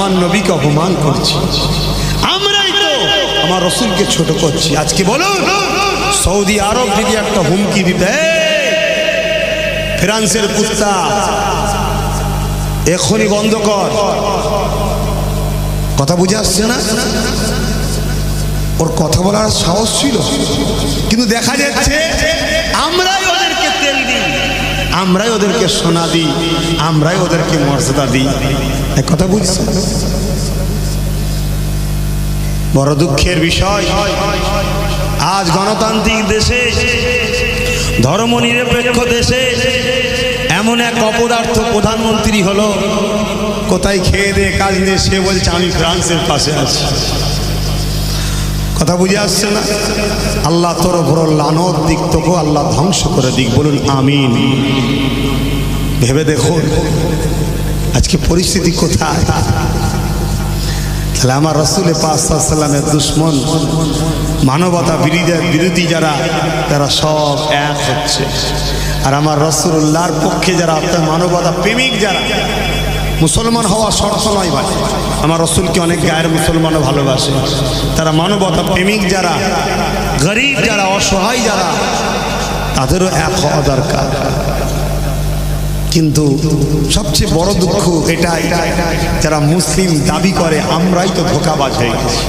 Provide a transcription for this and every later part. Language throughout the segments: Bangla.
আমার নবীকে অপমান করছি। আমরাই তো আমার রসুলকে ছোট করছি। আজকে বলুন? সৌদি আরব যদি একটা হুমকি দিতে, ফ্রান্সের কুত্তা এখনই বন্ধ কর। কথা বুঝে আসছে না? ওর কথা বলার সাহস ছিল। কিন্তু দেখা যাচ্ছে, আমরাই ওদেরকে তেল দিই। আমরাই ওদেরকে সোনা দিই, আমরাই ওদেরকে মর্যাদা দিই। এক কথা বুঝছ? বড় দুঃখের বিষয়, আজ গণতান্ত্রিক দেশে, ধর্ম নিরপেক্ষ দেশে এমন এক অপদার্থ প্রধানমন্ত্রী হলো। কোথায় খেয়ে দিয়ে কাজ নিয়ে সে বলছে, আমি ফ্রান্সের পাশে আছি। কথা বুঝে আসছে না? আল্লাহ তোর ওপর লানত দিক তোকে আল্লাহ ধ্বংস করে দিক। বলুন, আমিন। ভেবে দেখুন, আজকে পরিস্থিতি কোথায়? তাহলে আমার রসুলের পাঁচসাল্লামের দুশ্মন, মানবতা বিরোধী বিরোধী যারা, তারা সব এক হচ্ছে। আর আমার রসুল্লাহর পক্ষে যারা, আপনার মানবতা প্রেমিক যারা মুসলমান হওয়া শর্ত নয় ভাই। আমার রসুলকে অনেক গায়ের মুসলমানও ভালোবাসে। তারা মানবতা প্রেমিক যারা, গরিব যারা, অসহায় যারা, তাদেরও এক হওয়া দরকার। কিন্তু সবচেয়ে বড় দুঃখ এটা এটা যারা মুসলিম দাবি করে, আমরাই তো ধোকাবাজ হয়ে গেছি।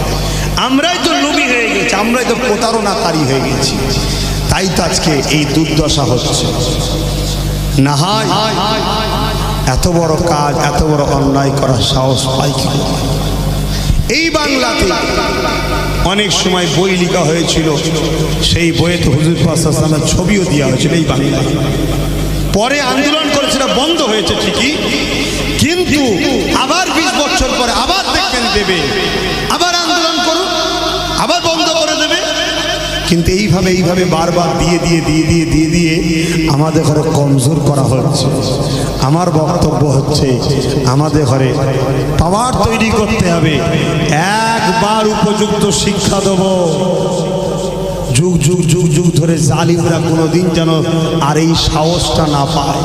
আমরাই তো নবী হয়ে গেছি, আমরাই তো প্রতারণাকারী হয়ে গেছি। তাই তো আজকে এই দুর্দশা হচ্ছে। না হয় এত বড় কাজ, এত বড় অন্যায় করার সাহস পাই কি? এই বাংলাতে অনেক সময় বই লেখা হয়েছিল, সেই বইয়েতে হুজুর পাশামের ছবিও দেওয়া হয়েছিল এই বাংলায়। পরে আন্দোলন করেছিল, বন্ধ হয়েছে ঠিকই, কিন্তু আবার বিশ বছর পরে আবার দেখবেন দেবে, আবার কিন্তু এইভাবে এইভাবে বারবার দিয়ে দিয়ে দিয়ে দিয়ে দিয়ে দিয়ে আমাদের ঘরে কমজোর করা হচ্ছে। আমার বক্তব্য হচ্ছে, আমাদের ঘরে পাওয়ার তৈরি করতে হবে। একবার উপযুক্ত শিক্ষা দেবো। যুগ যুগ যুগ যুগ ধরে জালিমরা কোনোদিন যেন আর এই সাহসটা না পায়।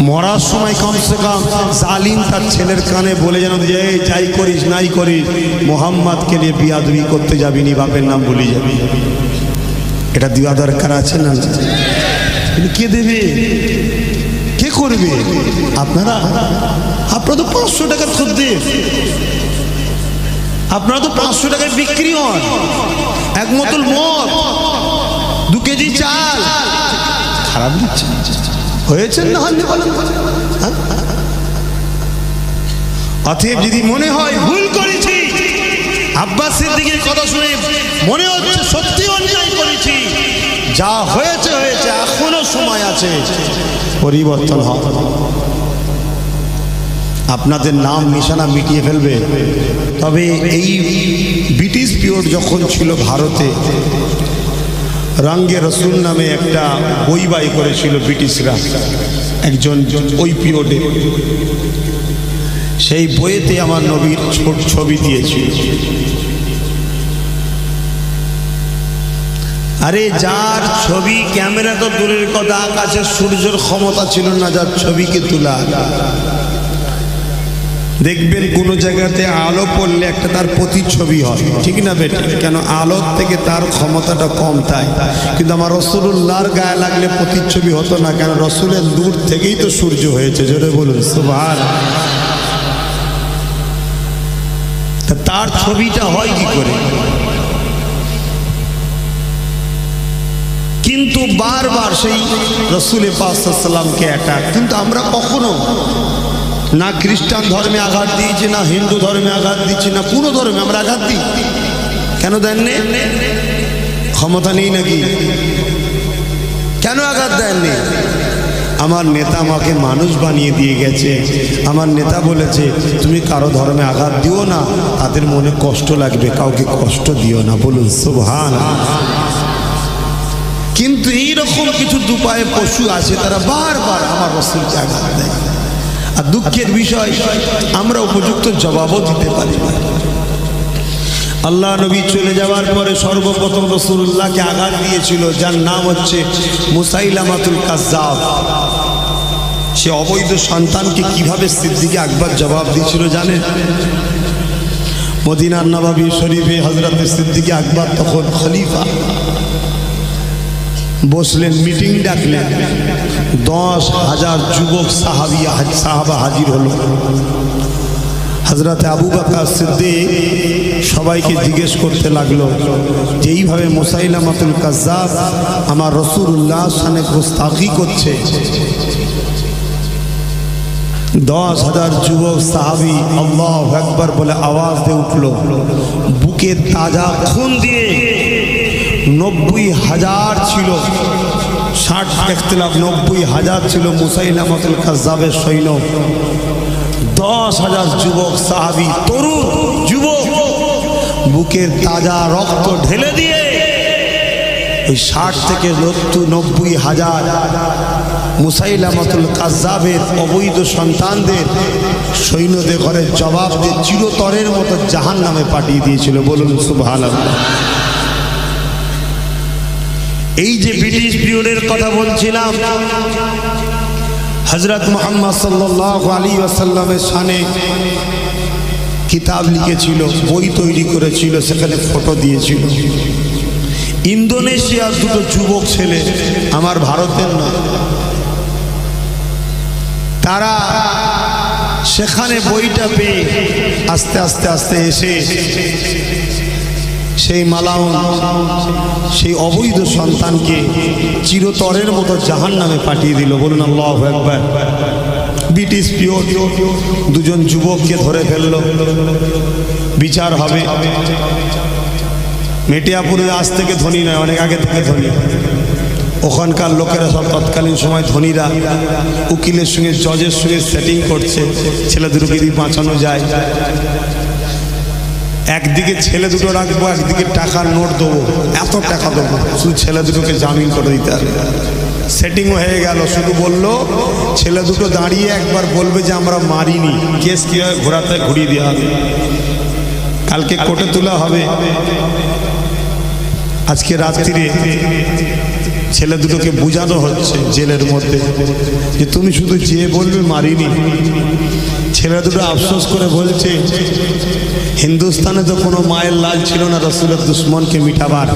মরার সময় কমসে কম জালিম তার ছেলের কানে বলে যেন যে, "এই, যাই করিস, নাই করিস, মোহাম্মদকে নিয়ে বিয়াদবি করতে যাবি নি, বাপের নাম বলি যাবি। এটা দেওয়া দরকার আছে না? কে দেবে? কে করবে? আপনারা? আপনারা তো পাঁচশো টাকার খদ্দের। আপনারা তো পাঁচশো টাকায় বিক্রি হন। এক বোতল মদ দু কেজি চাল। খারাপ দিচ্ছে। হয়েছে না হননি বলেন? যদি মনে হয় ভুল করেছি আব্বাস সিদ্দিকের কথা শুনে মনে হচ্ছে সত্যি অন্যায় করেছি। যা হয়েছে হয়েছে, এখনও সময় আছে। পরিবর্তন আপনাদের নাম, নিশানা মিটিয়ে ফেলবে। তবে এই ব্রিটিশ পিরিয়ড যখন ছিল ভারতে, রঙ্গে রসুল নামে একটা বই বাই করেছিল ব্রিটিশরা। একজন ওই পিরিয়ডে। সেই বইয়েতে আমার নবীর ছবি দিয়েছিল আরে যার ছবি, ক্যামেরা তো দূরের কথা, আকাশে সূর্যের ক্ষমতা ছিল না, যার ছবিকে তোলা। দেখবেন কোনো জায়গাতে আলো পড়লে একটা তার প্রতিচ্ছবি হয়। ঠিক না বেটে? কেন? আলোর থেকে তার ক্ষমতাটা কম তাই। কিন্তু আমার রসুল্লাহর গায়ে লাগলে প্রতিচ্ছবি হতো না, কেন? রসুলের দূর থেকেই তো সূর্য হয়েছে, জোরে বলুন সুভার তা তার ছবিটা হয় কি করে? কিন্তু বারবার সেই রসুলের পাশাল্লামকে অ্যাটাক কিন্তু আমরা কখনো না খ্রিস্টান ধর্মে আঘাত দিয়েছি, না হিন্দু ধর্মে আঘাত দিচ্ছি, না কোনো ধর্মে আমরা আঘাত দিই। কেন দেননি ক্ষমতা নেই নাকি? কেন আঘাত দেননি আমার নেতা আমাকে মানুষ বানিয়ে দিয়ে গেছে। আমার নেতা বলেছে, তুমি কারও ধর্মে আঘাত দিও না, তাদের মনে কষ্ট লাগবে, কাউকে কষ্ট দিও না। বলুন, সুবহান। কিন্তু এইরকম কিছু দুপায়ে পশু আছে, তারা বারবার আমার রসুলকে আঘাত দেয়। আর দুঃখের বিষয়, আমরা উপযুক্ত জবাবও দিতে পারি না। আল্লাহ নবী চলে যাওয়ার পরে সর্বপ্রথম রসুল্লাহকে আঘাত দিয়েছিল, যার নাম হচ্ছে মুসাইলামাতুল কাজাব সে অবৈধ সন্তানকে কীভাবে সিদ্দিকে আকবর জবাব দিয়েছিল জানেন? মদিনার নবাবী শরীফে হজরত সিদ্দিকে আকবর তখন খলিফা। বসলেন, মিটিং ডাকলেন। দশ হাজার যুবক সাহাবি সাহাবা হাজির হলো। হজরত আবু বাকর সিদ্দিক সবাইকে জিজ্ঞেস করতে লাগল, যে এইভাবে মোসাইলামাতুল কাজ্জাব আমার রসুল্লাহ সানে গোস্তাকি করছে। দশ হাজার যুবক সাহাবি আল্লাহ একবার বলে আওয়াজ দিয়ে উঠল বুকে তাজা খুন দিয়ে নব্বই হাজার ছিল, ষাট, একতলাফ নব্বই হাজার ছিল মুসাইলামাতুল কাজ্জাবের সৈন্য। দশ হাজার যুবক সাহাবি, তরুণ যুবক বুকের তাজা রক্ত ঢেলে দিয়ে ওই ষাট থেকে নত্তু নব্বই হাজার মুসাইলামাতুল কাজ্জাবের অবৈধ সন্তানদের সৈন্যদের ঘরে জবাব দিয়ে চিরতরের মতো জাহান নামে পাঠিয়ে দিয়েছিল। বলুন সুবহান এই যে ব্রিটিশ পিরিয়ডের কথা বলছিলাম হজরত মোহাম্মদ সাল্লাহ আসাল্লামের সানে কিতাব লিখেছিল, বই তৈরি করেছিল, সেখানে ফটো দিয়েছিল। ইন্দোনেশিয়ার দুটো যুবক ছেলে, আমার ভারতের না। তারা সেখানে বইটা পেয়ে আস্তে আস্তে আস্তে এসে সেই মালাউন, সেই অবৈধ সন্তানকে চিরতরের মতো জাহান নামে পাঠিয়ে দিল। বলুন আল্লাহ একবার ব্রিটিশ পিওর দুজন যুবককে ধরে ফেলল। বিচার হবে। মেটিয়াপুরে আজ থেকে ধনী নয়, অনেক আগে থেকে ধনী। ওখানকার লোকেরা সব তৎকালীন সময় ধনীরা। উকিলের সঙ্গে, জজের সঙ্গে সেটিং করছে। ছেলে দুটো যদি বাঁচানো যায়। একদিকে ছেলে দুটো রাখব একদিকে টাকার নোট দেবো। এত টাকা দেবো শুধু ছেলে দুটোকে জামিন করে দিতে হবে। সেটিং হয়ে গেল শুধু বলল ছেলে দুটো দাঁড়িয়ে একবার বলবে যে আমরা মারিনি। কেস কীভাবে ঘোরাতে ঘুরিয়ে দেওয়া হবে। কালকে কোর্টে তোলা হবে। আজকে রাত্রিরে। ছেলে দুটোকে বোঝানো হচ্ছে জেলের মধ্যে যে তুমি শুধু যে বলবে মারিনি। ছেলে দুটো আফসোস করে বলছে, হিন্দুস্তানে তো কোনো মায়ের লাল ছিল না রসুলের দুশ্মনকে মিটাবার।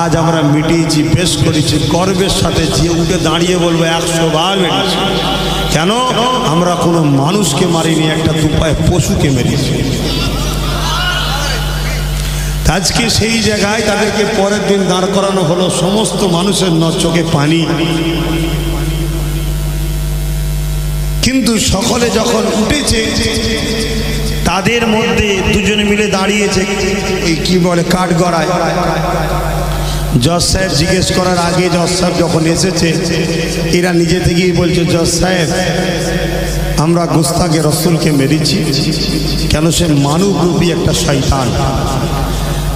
আজ আমরা মিটিয়েছি বেশ করেছি, গর্বের সাথে যে উঠে দাঁড়িয়ে বলব, একশো বার মেরেছি। কেন? আমরা কোনো মানুষকে মারিনি, একটা দুপায় পশুকে মেরেছি। আজকে সেই জায়গায় তাদেরকে পরের দিন দাঁড় করানো হলো। সমস্ত মানুষের চোখে পানি। কিন্তু সকলে যখন উঠেছে, তাদের মধ্যে দুজনে মিলে দাঁড়িয়েছে। এই কি বলে কাঠ গড়ায় জজ সাহেব জিজ্ঞেস করার আগে জজ সাহেব যখন এসেছে, এরা নিজে থেকেই বলছে, জজ সাহেব, আমরা গোস্তাকে রসুলকে মেরেছি। কেন সে মানব রূপী একটা শয়তান?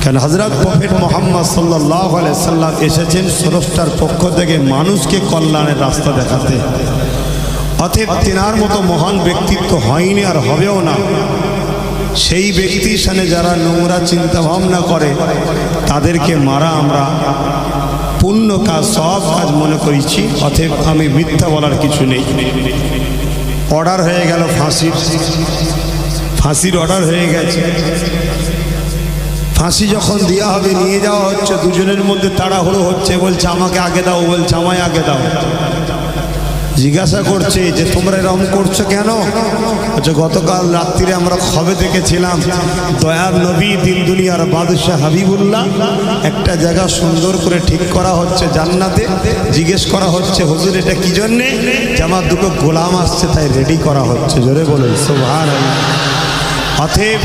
কেন হজরত প্রফেট মোহাম্মদ সাল্লাহ সাল্লাম এসেছেন স্রষ্টার পক্ষ থেকে মানুষকে কল্যাণের রাস্তা দেখাতে। অতএব তেনার মতো মহান ব্যক্তিত্ব হয়নি আর হবেও না। সেই ব্যক্তির সামনে যারা নোংরা চিন্তা ভাবনা করে, তাদেরকে মারা আমরা পূর্ণ কাজ, সব কাজ মনে করেছি, অতএব আমি মিথ্যা বলার কিছু নেই। অর্ডার হয়ে গেল ফাঁসির। ফাঁসির অর্ডার হয়ে গেছে। ফাঁসি যখন দেওয়া হবে, নিয়ে যাওয়া হচ্ছে, দুজনের মধ্যে তাড়াহুড়ো হচ্ছে, বলছে, আমাকে আগে দাও, বলছে, আমায় আগে দাও। জিজ্ঞাসা করছে, যে তোমরা এরকম করছ কেন? আচ্ছা গতকাল রাত্রিরে আমরা খবে দেখেছিলাম, দয়ার নবী দিন দুনিয়ার বাদশাহ হাবিবুল্লাহ একটা জায়গা সুন্দর করে ঠিক করা হচ্ছে জান্নাতে। জিজ্ঞেস করা হচ্ছে, হুজুর, এটা কি জন্যে? যে আমার দুটো গোলাম আসছে, তাই রেডি করা হচ্ছে। জোরে বলুন সোভান অথেব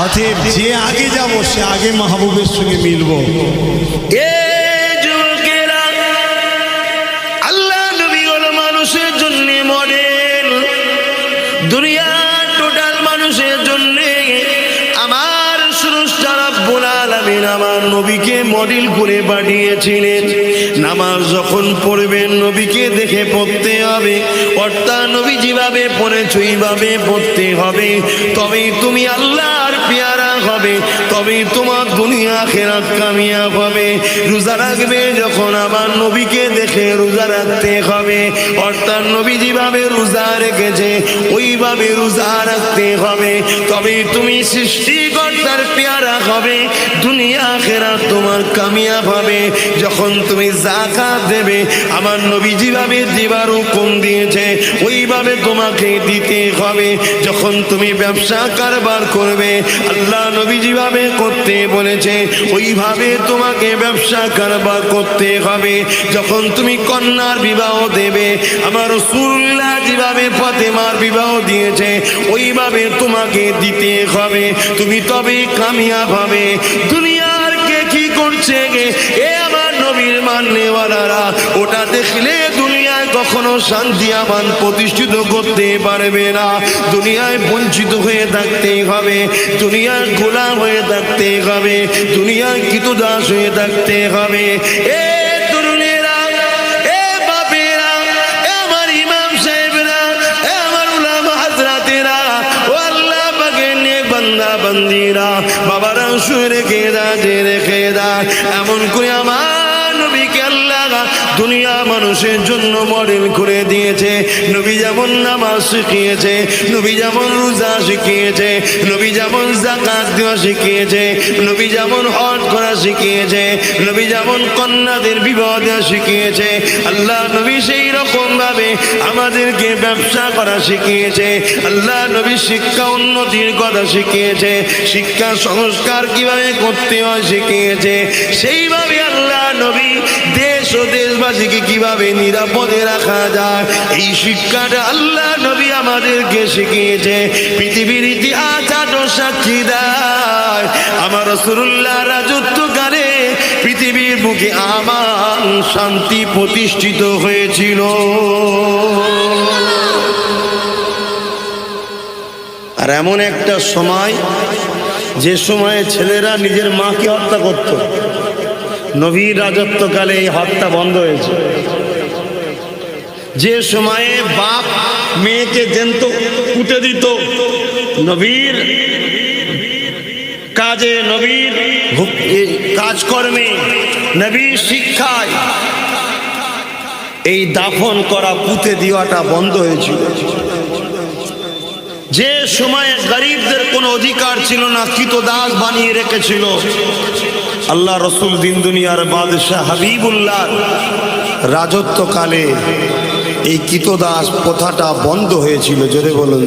অতএব যে আগে যাব সে আগে মাহবুবের সঙ্গে মিলব। এ আলামিন আমার নবীকে মডেল করে পাঠিয়েছিলেন। নামাজ যখন পড়বেন, নবীকে দেখে পড়তে হবে। অর্থাৎ নবী যেভাবে পড়েছ, এইভাবে পড়তে হবে। তবেই তুমি আল্লাহর পেয়ারা হবে, তবেই তোমার দুনিয়া খেরাত কামিয়াব হবে। রোজা রাখবে যখন আমার নবীকে দেখে রোজা রাখতে হবে। অর্থাৎ নবী যেভাবে রোজা রেখেছে, ওইভাবে রোজা রাখতে হবে। তবে তুমি সৃষ্টিকর্তার পেয়ারা হবে, দুনিয়া খেরাত তোমার কামিয়াব হবে। যখন তুমি জাকাত দেবে, আমার নবী যেভাবে দিবার হুকুম দিয়েছে, ওইভাবে তোমাকে দিতে হবে। যখন তুমি ব্যবসা কারবার করবে, আল্লাহ নবী করতে বলেছে, ওইভাবে তোমাকে ব্যবসা কারবার করতে হবে। যখন তুমি কন্যার বিবাহ দেবে, আমার রসুল্লাহ যেভাবে ফতেমার বিবাহ দিয়েছে, ওইভাবে তোমাকে দিতে হবে। তুমি তবে কামিয়াব হবে। দুনিয়ার কে কি করছে নবীর মান্যওয়ালারা, ওটা দেখলে দুনিয়ায় কখনো শান্তি আমান প্রতিষ্ঠিত করতে পারবে না। দুনিয়ায় বঞ্চিত হয়ে থাকতে হবে দুনিয়ার গোলাম হয়ে থাকতে হবে দুনিয়ার কৃতদাস হয়ে থাকতে হবে। এ বাবারা শুয়ে রেখে দা যে রেখে দা এমন করে আমার দুনিয়া মানুষের জন্য মডেল করে দিয়েছে। নবী যেমন নামাজ শিখিয়েছে, নবী যেমন রোজা শিখিয়েছে, নবী যেমন জাকাত দেওয়া শিখিয়েছে, নবী যেমন হজ করা শিখিয়েছে, নবী যেমন কন্যাদের বিবাহ দেওয়া শিখিয়েছে। আল্লাহ নবী সেই রকম ভাবে আমাদেরকে ব্যবসা করা শিখিয়েছে। আল্লাহ নবী শিক্ষা উন্নতির কথা শিখিয়েছে, শিক্ষা সংস্কার কীভাবে করতে হয় শিখিয়েছে। সেইভাবে দেশবাসীকে কীভাবে নিরাপদে রাখা যায়? এই শিক্ষাটা আল্লাহ নবী আমাদেরকে শিখিয়েছে। পৃথিবীর ইতিহাস আজও সাক্ষী দেয়। আমার রসুল্লাহ রাজত্বকালে পৃথিবীর বুকে আমার শান্তি প্রতিষ্ঠিত হয়েছিল। আর এমন একটা সময়, যে সময়ে ছেলেরা নিজের মাকে হত্যা করত। নবীর রাজত্বকালে এই হত্যা বন্ধ হয়েছে। যে সময়ে বাপ মেয়েকে জেন্ত কুটে দিত, নবীর কাজে, নবীর কাজকর্মে, নবীর শিক্ষায় এই দাফন করা, পুঁতে দেওয়াটা বন্ধ হয়েছিল। যে সময়ে গরিবদের কোনো অধিকার ছিল না, কিত দাস বানিয়ে রেখেছিল আল্লাহ রসুল দিন দুনিয়ার বাদশাহ হাবিবুল্লাহ। রাজত্বকালে এই কিতদাস প্রথাটা বন্ধ হয়েছিল, জোরে বলুন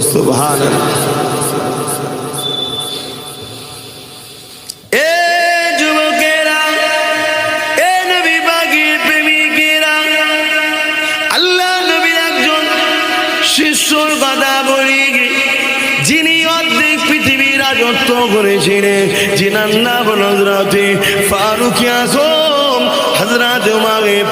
একজন শিষ্যর কথা বলি, যিনি অর্ধেক রাজত্ব ফারুক আজম হজরত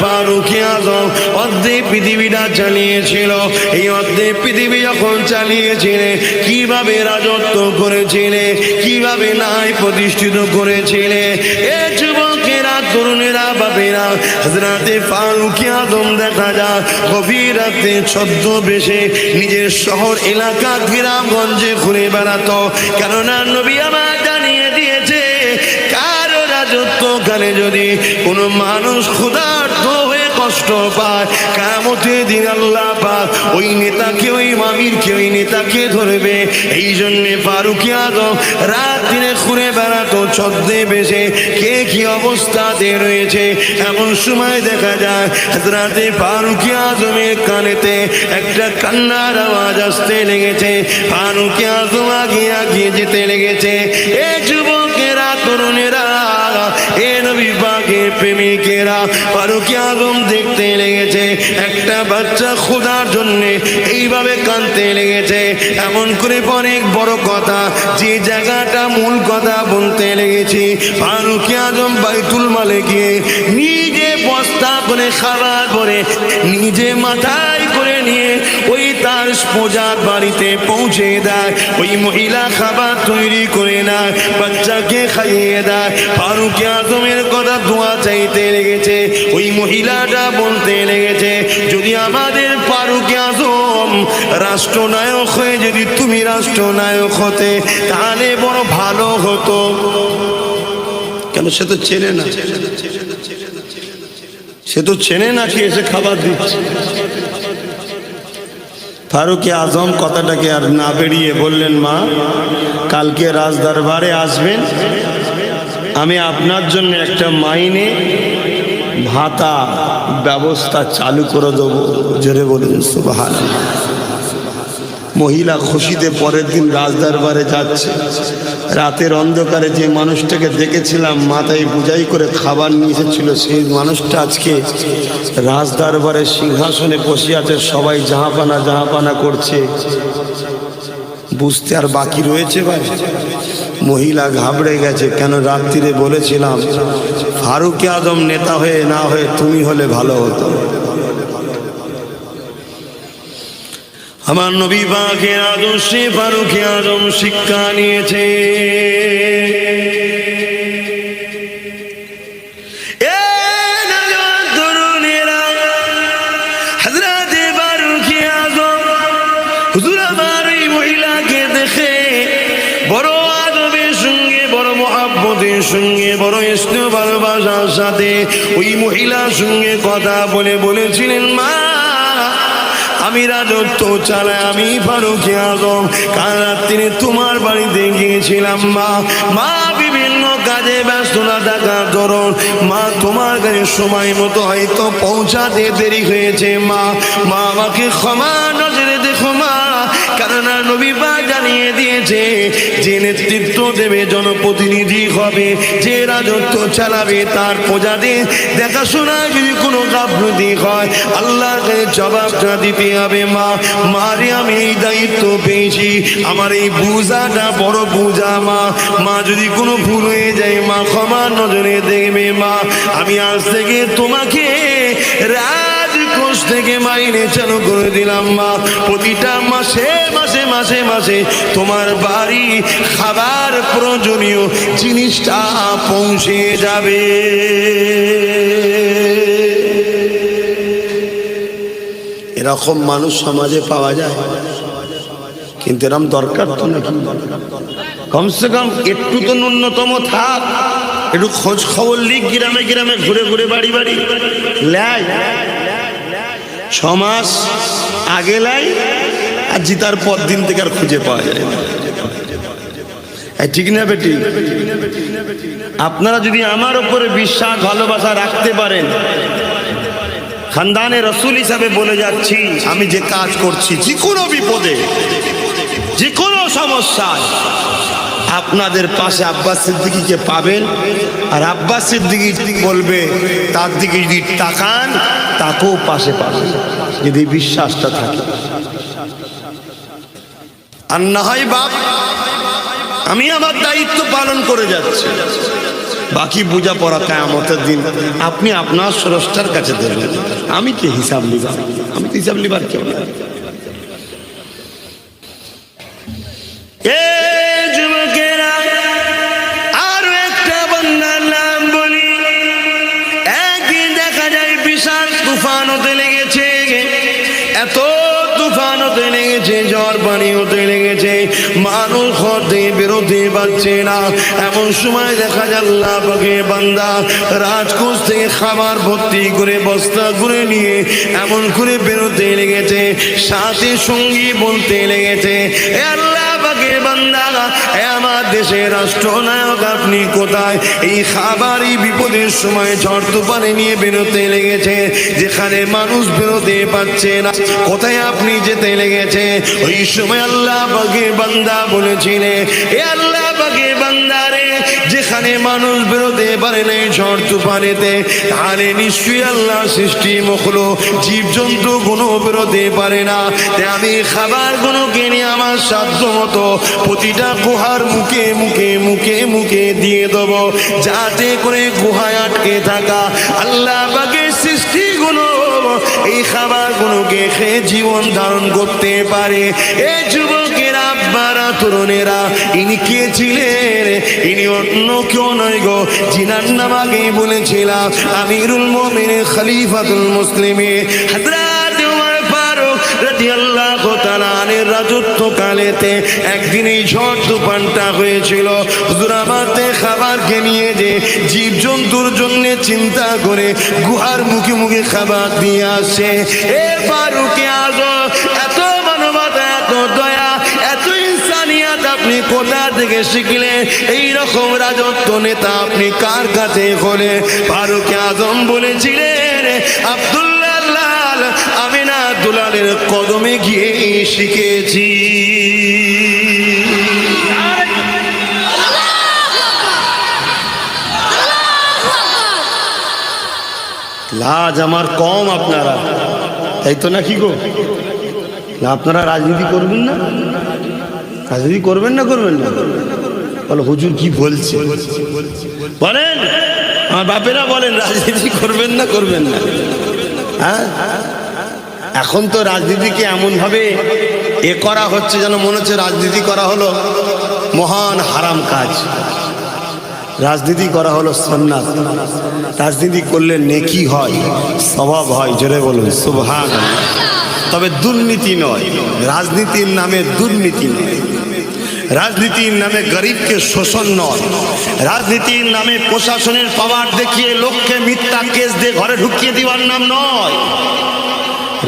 ফারুক আজম অর্ধে পৃথিবীটা চালিয়েছিল। এই অর্ধে পৃথিবী যখন চালিয়েছিলেন কীভাবে রাজত্ব করেছিলেন কীভাবে নাই প্রতিষ্ঠিত করেছিলে? এ যুবকেরা তরুণেরা হাজরাতে দেখা গভীর রাতে ছদ্ম বেশে নিজের শহর এলাকা গ্রামগঞ্জে ঘুরে বেড়াতো। কেননা নবী আমার জানিয়ে দিয়েছে, কারও রাজত্ব রাজত্বকালে যদি কোনো মানুষ হয়ে কষ্ট পায়। কামতে দিন আল্লাহ পাক ওই নেতাকে, ওই মামিরকে, ওই নেতাকে ধরবে। এই জন্যে ফারুকি আদম রাত দিনে ঘুরে বেড়াতো ছদ্মে বেশে। কে কি অবস্থাতে রয়েছে? এমন সময় দেখা যায় রাতে ফারুকি আজমের কানেতে একটা কান্নার আওয়াজ আসতে লেগেছে। ফারুকি আজম আগিয়ে আগিয়ে যেতে লেগেছে। এ যুবকেরা, তরুণেরা প্রেমিকেরা ফারুকি আজম দেখতে লেগেছে। একটা বাচ্চা খোদার জন্যে এইভাবে কানতে লেগেছে। এমন করে অনেক বড় কথা, যে জায়গাটা মূল কথা বলতে লেগেছি। ফারুকি আজম বাইতুল মালে গিয়ে নিজে বস্তা করে খাবার করে নিজে করে নিয়ে ওই তার পূজার বাড়িতে পৌঁছে দেয়। ওই মহিলা খাবার তৈরি করে না বাচ্চাকে খাইয়ে দেয়। ফারুক আজমের কথা দোয়া চাইতে লেগেছে, ওই মহিলাটা বলতে লেগেছে, যদি আমাদের ফারুক আজম রাষ্ট্রনায়ক হয়ে যদি তুমি রাষ্ট্রনায়ক হতে, তাহলে বড় ভালো হতো। কেন সে তো চেনে না? সে তো চেনে না কি এসে খাবার দিচ্ছে? ফারুক আজম কথাটাকে আর না বেরিয়ে বললেন মা, কালকে রাজদরবারে আসবেন। আমি আপনার জন্য একটা মাইনে ভাতা ব্যবস্থা চালু করে দেবো। জোরে বলুন সুবাহান মহিলা খুশিতে পরের দিন রাজদরবারে যাচ্ছে। রাতের অন্ধকারে যে মানুষটাকে দেখেছিলাম, মাথায় বুঝাই করে খাবার নিয়ে এসেছিল, সেই মানুষটা আজকে রাজদরবারে সিংহাসনে বসে আছে, সবাই জাহাপানা জাহাপানা করছে। বুঝতে আর বাকি রয়েছে ভাই? মহিলা ঘাবড়ে গেছে, কেন রাত্রিরে বলেছিলাম, ফারুক আদম নেতা হয়ে না হয়ে তুমি হলে ভালো হতো। আমার নবী বাঘের আদর্শে, ফারুক আদম শিক্ষা নিয়েছে। সঙ্গে, বড় ভালোবাসার সাথে ওই মহিলার সঙ্গে কথা বলে বলেছিলেন, মা আমি রাজত্ব চালাই আমি ফারুক আজম। কাল রাত্রিরে তোমার বাড়িতে গিয়েছিলাম, মা। মা বিভিন্ন কাজে ব্যস্ততা থাকার ধরন মা, তোমার কাছে সময় মতো হয়তো পৌঁছাতে দেরি হয়েছে, মা। মা, আমাকে ক্ষমা নজরে দেখো, মা। কেননা নবী বা জানিয়ে দিয়েছে। যে নেতৃত্ব দেবে জনপ্রতিনিধি হবে, যে রাজত্ব চালাবে তার প্রজাদের দেখাশোনায় যদি কোনো গাফলতি হয় আল্লাহর কাছে জবাবটা দিতে হবে, মা। মারে, আমি এই দায়িত্ব পেয়েছি। আমার এই পূজাটা বড় পূজা, মা। মা, যদি কোনো ভুল হয়ে যায়, মা ক্ষমা নজরে দেখবে, মা। আমি আজ থেকে তোমাকে রাজকোষ থেকে মাইনে চালু করে দিলাম মা। প্রতিটা মাসে মাসে মাসে মাসে তোমার বাড়ি খাবার প্রয়োজনীয় জিনিসটা পৌঁছে যাবে। এরকম মানুষ সমাজে পাওয়া যায়। কিন্তু এরকম দরকার তো নাকি? কমসে কম একটু তো ন্যূনতম থাক। একটু খোঁজ খবর লিখ গ্রামে গ্রামে, ঘুরে ঘুরে, বাড়ি বাড়ি। লাই ছ মাস আগে লাই, আর জিতার পর দিন থেকে আর খুঁজে পাওয়া যায় না। ঠিক না বেটি? আপনারা যদি আমার উপরে বিশ্বাস, ভালোবাসা রাখতে পারেন খানদানে রসুল হিসাবে বলে যাচ্ছি, আমি যে কাজ করছি, যে কোনো বিপদে, যে কোনো সমস্যায় আপনাদের পাশে আব্বাস সিদ্দিকিকে পাবেন আর আব্বাস সিদ্দিকি বলবে, তার দিকে যদি তাকান, তাকেও পাশে পাবেন। যদি বিশ্বাসটা থাকে। আর না হয় বাপ, আমি আমার দায়িত্ব পালন করে যাচ্ছি। বাকি বুঝা পড়া কায়ামতের দিন আপনি আপনার স্রষ্টার কাছে দেবেন। আমি কি হিসাব লিবার আমি তো হিসাব লিবার কেউ না। এ তুফান হতে লেগেছে এত তুফান হতে লেগেছে, ঝড় পানি হতে লেগেছে। মানুষ ঘর থেকে বেরোতে পারছে না। এমন সময় দেখা যায় আল্লাহ বান্দা রাজকোষ থেকে খাবার ভর্তি করে, বস্তা করে নিয়ে এমন করে বেরোতে লেগেছে। সাথে সঙ্গী বলতে লেগেছে, "এ আল্লাহ পাকের বান্দা। এ আমার দেশের রাষ্ট্রনায়ক, আপনি কোথায়? এই খাবারই বিপদের সময় ঝড় তুফানে নিয়ে বেরোতে লেগেছে, যেখানে মানুষ বেরোতে পারছে না। কোথায় আপনি যেতে লেগেছে? ওই সময় আল্লাহ পাকের বান্দা বলেছিলেন, এ আল্লাহ পাকের বান্দারে যেখানে মানুষ বেরোতে পারে না এই ঝড় তুফানেতে। তাহলে নিশ্চয়ই আল্লাহ সৃষ্টি মখলো জীবজন্তু কোনো বেরোতে পারে না। আমি খাবার কোনো কিনে আমার সাধ্য মতো প্রতিটা গুহার মুখে মুখে মুখে মুখে দিয়ে দেব। যাতে করে গুহায় আটকে থাকা আল্লাহ বাগের সৃষ্টিগুলো এই খাবারগুলোকে খেয়ে জীবন ধারণ করতে পারে। এ যুবকেরা আব্বারা তরুণেরা, ইনি কে ছিলেন? ইনি অন্য কেউ নয় গো, জিনার নাম আগে বলেছিলাম, আমিরুল মোমিন, খলিফাতুল মুসলিমে। রাজত্বকালেতে একদিন এই ঝড় তুফানটা হয়েছিল। হুজুর আমাতে খাবারকে নিয়ে যে জীবজন্তুর জন্য চিন্তা করে গুহার মুখে মুখে খাবার দিয়ে আসে। এ ফারুকে আজম কোথা থেকে শিখলে এই রকম রাজত্ব নেতা আপনি কার কাছে হলে? ফারুক আজম বলেছিলেন, আব্দুল্লাহ লাল, আমি না দুলালের কদমে গিয়ে শিখেছি। লাজ আমার কম আপনারা। তাই তো নাকি গো? না, আপনারা রাজনীতি করবেন না? রাজনীতি করবেন না করবেন না। বলো, হুজুর কি বলছে? বলেন, আমার বাপেরা বলেন, রাজনীতি করবেন না করবেন না। হ্যাঁ? এখন তো রাজনীতিকে এমনভাবে এ করা হচ্ছে যেন মনে হচ্ছে রাজনীতি করা হলো মহান হারাম কাজ। রাজনীতি করা হলো সন্ন্যাস। রাজনীতি করলে নেকি হয়, স্বভাব হয়, জোরে বলুন সুবহান তবে দুর্নীতি নয়, রাজনীতির নামে দুর্নীতি নয়। রাজনীতির নামে গরিবকে শোষণ নয়। রাজনীতির নামে প্রশাসনের পাওয়ার দেখিয়ে লোককে মিথ্যা কেস দিয়ে ঘরে ঢুকিয়ে দেওয়ার নাম নয়।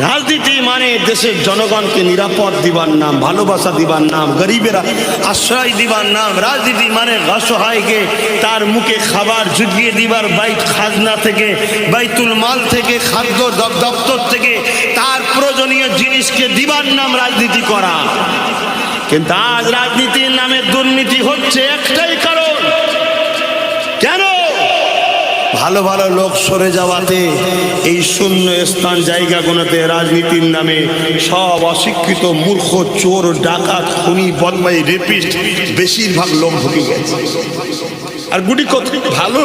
রাজনীতি মানে দেশের জনগণকে নিরাপদ দিবার নাম, ভালোবাসা দিবার নাম, গরিবেরা আশ্রয় দিবার নাম। রাজনীতি মানে অসহায়কে তার মুখে খাবার জুগিয়ে দিবার বাইক খাজনা থেকে, বাইতুল মাল থেকে, খাদ্য দপ- দপ্তর থেকে, তার প্রয়োজনীয় জিনিসকে দিবার নাম রাজনীতি করা। কিন্তু আজ রাজনীতির নামে দুর্নীতি হচ্ছে একটাই কারণ। কেন? ভালো ভালো লোক সরে যাওয়াতে এই শূন্য স্থান জায়গাগুলোতে রাজনীতির নামে সব অশিক্ষিত মূর্খ, চোর, ডাকাত, খুনি, বদমাই রেপিস্ট বেশিরভাগ লোক ঢুকে গেছে। আর গুটি কত ভালো?